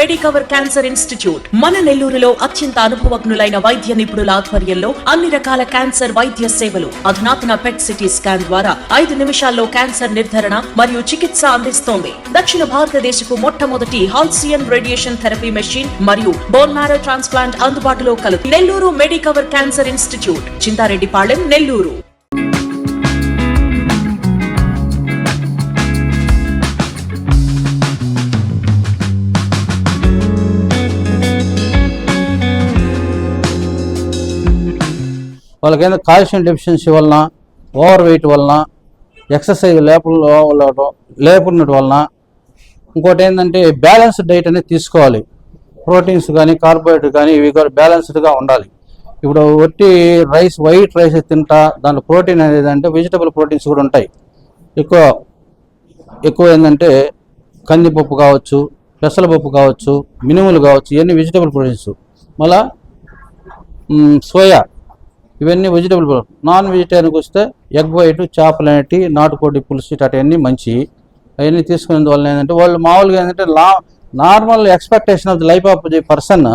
పెడికవర్ cancer institute మన నెల్లూరులో అత్యంత అనుభవజ్ఞులైన వైద్య నిపుణుల ఆధ్వర్యంలో అన్ని రకాల క్యాన్సర్ వైద్య సేవలు అధునాతన పెట్ సిటీ స్కాన్ ద్వారా ఐదు నిమిషాల్లో క్యాన్సర్ నిర్ధారణ మరియు చికిత్స అందిస్తోంది. దక్షిణ భారతదేశపు మొట్టమొదటి హాల్సియన్ రేడియేషన్ థెరపీ మెషిన్ మరియు బోన్ మ్యారో ట్రాన్స్ప్లాంట్ అందుబాటులో కలదు. Nellore medicover cancer institute Chintareddypalem Nellore. వాళ్ళకి కాల్షియం డెఫిషియన్సీ వలన ఓవర్ వెయిట్ వలన ఎక్సర్సైజ్ లేపు లేకున్నట్టు వలన ఇంకోటి ఏంటంటే బ్యాలెన్స్డ్ డైట్ అనేది తీసుకోవాలి. ప్రోటీన్స్ కానీ కార్బోహైడ్రేట్ కానీ ఇవి కూడా బ్యాలెన్స్డ్గా ఉండాలి. ఇప్పుడు ఒట్టి రైస్ వైట్ రైస్ తింటా దాంట్లో ప్రోటీన్ అనేది అంటే వెజిటబుల్ ప్రోటీన్స్ కూడా ఉంటాయి. ఎక్కువ ఎక్కువ ఏంటంటే కందిపప్పు కావచ్చు పెసలపప్పు కావచ్చు మినుములు కావచ్చు ఇవన్నీ వెజిటబుల్ ప్రోటీన్స్. మళ్ళా సోయా. ఇవన్నీ వెజిటబుల్ నాన్ వెజిటేరియన్కి వస్తే ఎగ్ వైట్ చేపలు అనేటి నాటుకోడి పులుసు అటన్నీ మంచి. అవన్నీ తీసుకునేందువల్ల ఏంటంటే వాళ్ళు మామూలుగా ఏంటంటే లా normal expectation of the life of the person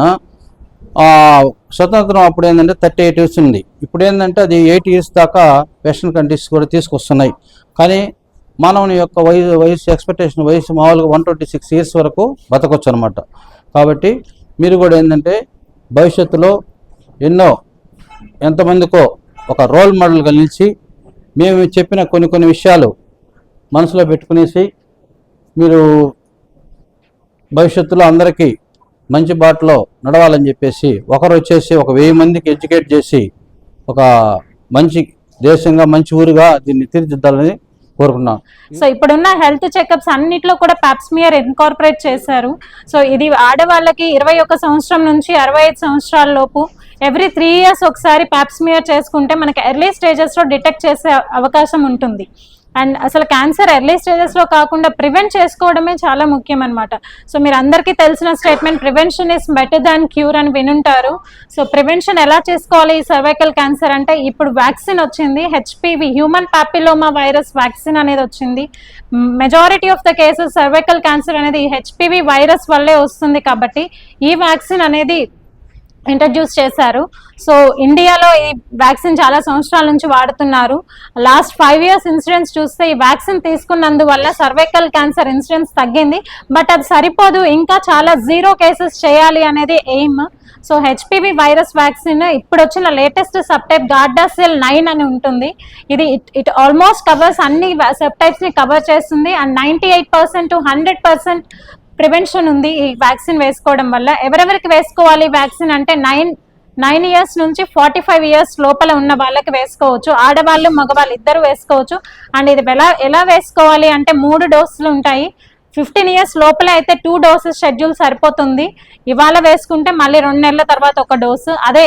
స్వతంత్రం అప్పుడు ఏంటంటే థర్టీ ఎయిట్ ఇయర్స్ ఉంది. ఇప్పుడు ఏంటంటే అది ఎయిట్ ఇయర్స్ దాకా వెస్ట్రన్ కంట్రీస్ కూడా తీసుకొస్తున్నాయి. కానీ మానవుని యొక్క వయసు వయసు ఎక్స్పెక్టేషన్ వయసు మామూలుగా వన్ ట్వంటీ సిక్స్ ఇయర్స్ వరకు బతకొచ్చు అనమాట కాబట్టి మీరు కూడా ఏంటంటే భవిష్యత్తులో ఎన్నో ఎంతమందికో ఒక రోల్ మోడల్గా నిలిచి మేము చెప్పిన కొన్ని కొన్ని విషయాలు మనసులో పెట్టుకునేసి మీరు భవిష్యత్తులో అందరికీ మంచి బాటలో నడవాలని చెప్పేసి ఒకరు వచ్చేసి ఒక వెయ్యి మందికి ఎడ్యుకేట్ చేసి ఒక మంచి దేశంగా మంచి ఊరుగా దీన్ని తీర్చిదిద్దాలని కోరుకున్నాం సో ఇప్పుడున్న హెల్త్ చెకప్స్ అన్నిట్లో కూడా పాప్స్మియర్ ఇన్కార్పొరేట్ చేశారు. సో ఇది ఆడవాళ్ళకి ఇరవై ఒక్క సంవత్సరం నుంచి అరవై ఐదు సంవత్సరాల లోపు ఎవ్రీ త్రీ ఇయర్స్ ఒకసారి పాప్స్మియర్ చేసుకుంటే మనకి ఎర్లీ స్టేజెస్లో డిటెక్ట్ చేసే అవకాశం ఉంటుంది. అండ్ అసలు క్యాన్సర్ ఎర్లీ స్టేజెస్లో కాకుండా ప్రివెంట్ చేసుకోవడమే చాలా ముఖ్యం అనమాట సో మీరు అందరికీ తెలిసిన statement prevention is better than cure అని వినుంటారు. సో ప్రివెన్షన్ ఎలా చేసుకోవాలి ఈ సర్వైకల్ క్యాన్సర్ అంటే ఇప్పుడు వ్యాక్సిన్ వచ్చింది HPV human papilloma virus vaccine అనేది వచ్చింది. Majority of the cases cervical cancer అనేది హెచ్పివి వైరస్ వల్లే వస్తుంది కాబట్టి ఈ వ్యాక్సిన్ అనేది ఇంట్రడ్యూస్ చేశారు. సో ఇండియాలో ఈ వ్యాక్సిన్ చాలా సంవత్సరాల నుంచి వాడుతున్నారు. లాస్ట్ ఫైవ్ ఇయర్స్ ఇన్సిడెన్స్ చూస్తే ఈ వ్యాక్సిన్ తీసుకున్నందువల్ల సర్వైకల్ క్యాన్సర్ ఇన్సిడెన్స్ తగ్గింది. బట్ అది సరిపోదు. ఇంకా చాలా జీరో కేసెస్ చేయాలి అనేది aim. So HPV virus vaccine ఇప్పుడు వచ్చిన లేటెస్ట్ సబ్టైప్ గార్డాసిల్ నైన్ అని ఉంటుంది. ఇది ఇట్ ఇట్ ఆల్మోస్ట్ కవర్స్ అన్ని సబ్టైప్స్ని కవర్ చేస్తుంది. And ninety eight percent to hundred percent prevention ఉంది ఈ వ్యాక్సిన్ వేసుకోవడం వల్ల. ఎవరెవరికి వేసుకోవాలి వ్యాక్సిన్ అంటే నైన్ నైన్ ఇయర్స్ నుంచి ఫార్టీ ఫైవ్ ఇయర్స్ లోపల ఉన్న వాళ్ళకి వేసుకోవచ్చు. ఆడవాళ్ళు మగవాళ్ళు ఇద్దరు వేసుకోవచ్చు. అండ్ ఇది ఎలా ఎలా వేసుకోవాలి అంటే మూడు డోసులు ఉంటాయి. ఫిఫ్టీన్ ఇయర్స్ లోపల అయితే టూ డోసెస్ షెడ్యూల్ సరిపోతుంది. ఇవాళ వేసుకుంటే మళ్ళీ రెండు నెలల తర్వాత ఒక డోసు. అదే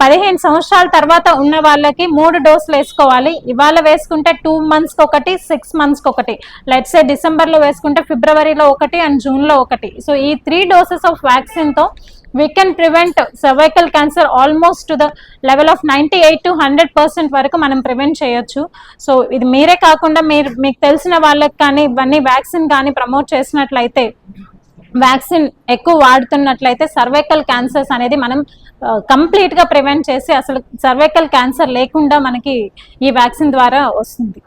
పదిహేను సంవత్సరాల తర్వాత ఉన్న వాళ్ళకి మూడు డోసులు వేసుకోవాలి. ఇవాళ వేసుకుంటే టూ మంత్స్కి ఒకటి సిక్స్ మంత్స్కి ఒకటి. లెట్స్ ఏ డిసెంబర్లో వేసుకుంటే ఫిబ్రవరిలో ఒకటి అండ్ జూన్లో ఒకటి. సో ఈ three doses of వ్యాక్సిన్తో we can prevent cervical cancer almost to the level of ninety eight to hundred percent వరకు మనం ప్రివెంట్ చేయొచ్చు. సో ఇది మీరే కాకుండా మీరు మీకు తెలిసిన వాళ్ళకి కానీ ఇవన్నీ వ్యాక్సిన్ కానీ ప్రమోట్ చేసినట్లయితే వ్యాక్సిన్ ఎక్కువ వాడుతున్నట్లయితే సర్వైకల్ క్యాన్సర్స్ అనేది మనం కంప్లీట్గా ప్రివెంట్ చేసి అసలు సర్వైకల్ క్యాన్సర్ లేకుండా మనకి ఈ వ్యాక్సిన్ ద్వారా వస్తుంది.